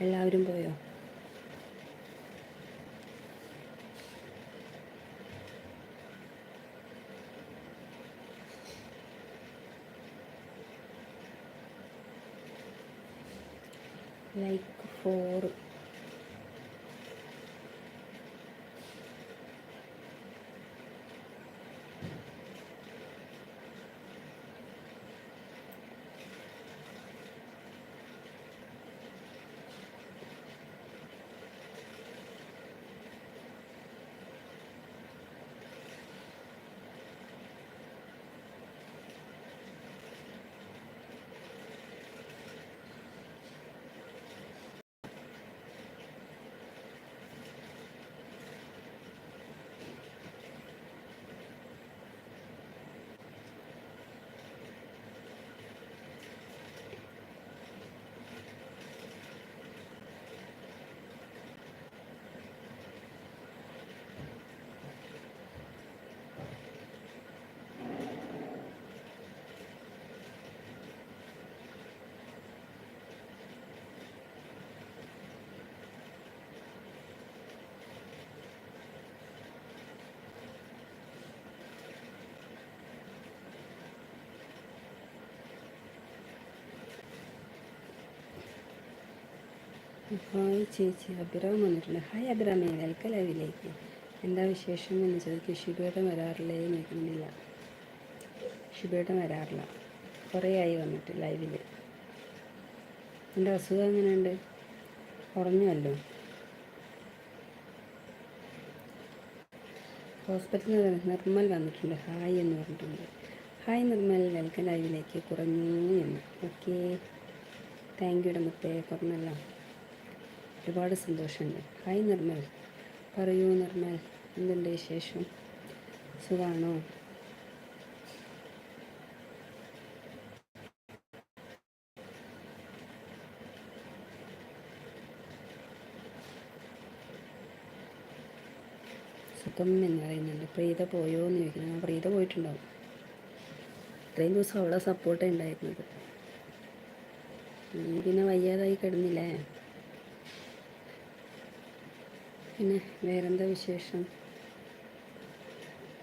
എല്ലാവരും പോയോ? Like four hi ചേച്ചി അഭിറാം വന്നിട്ടുണ്ട്. ഹായ് അഭിറാമേ വെൽക്കം ലൈവിലേക്ക്. എന്താ വിശേഷം എന്ന് ചോദിക്കും ഷിബയുടെ വരാറില്ലേ എന്ന് ഷിബയുടെ വരാറില്ല. കുറേ ആയി വന്നിട്ട് ലൈവിൽ എന്റെ അസുഖം എങ്ങനെയുണ്ട്? കുറഞ്ഞല്ലോ ഹോസ്പിറ്റലിൽ നിർമ്മൽ വന്നിട്ടുണ്ട്. ഹായ് എന്ന് പറഞ്ഞിട്ടുണ്ട്. ഹായ് നിർമ്മൽ വെൽക്കം ലൈവിലേക്ക് കുറഞ്ഞു എന്ന്. ഓക്കെ താങ്ക് യുടെ മുത്തേ കുറഞ്ഞല്ലോ. ഒരുപാട് സന്തോഷമുണ്ട്. ഹായ് നിർമ്മൽ. പറയൂ നിർമ്മൽ എന്തുണ്ട് വിശേഷം? സുഖമാണോ സുഖം എന്ന് പറയുന്നുണ്ട്. പ്രീത പോയോ എന്ന് ചോദിക്കുന്നു. ആ പ്രീത പോയിട്ടുണ്ടാവും. ഇത്രയും ദിവസം അവളെ സപ്പോർട്ടേ ഉണ്ടായിരുന്നത്. പിന്നെ വയ്യാതായി കിടന്നില്ലേ? പിന്നെ വേറെന്താ വിശേഷം?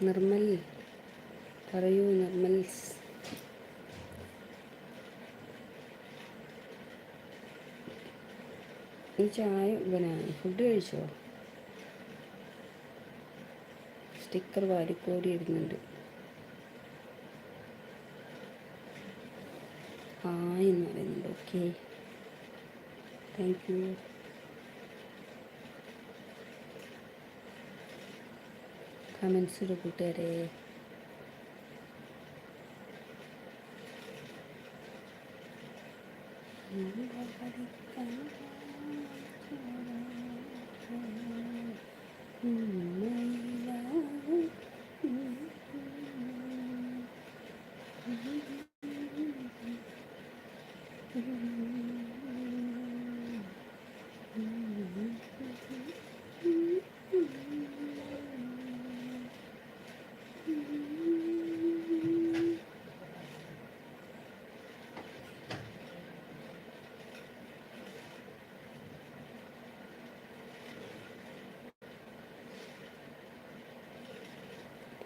നിർമ്മൽ പറയൂ നിർമ്മൽ ഈ ചായ പിന്നെ ഫുഡ് കഴിച്ചോ? സ്റ്റിക്കർ വാരിക്കോരി ഇടുന്നുണ്ട് ആ എന്ന് പറയുന്നുണ്ട്. ഓക്കെ താങ്ക് യു കമൻസ് ഇടും കൂട്ടുകാരെ.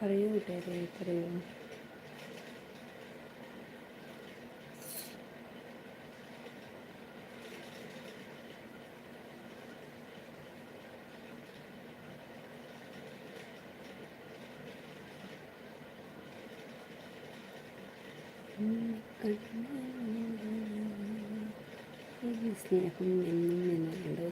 പറയൂ കൂട്ടുകാരെ പറയൂ സ്നേഹം എന്നും എന്നുണ്ട്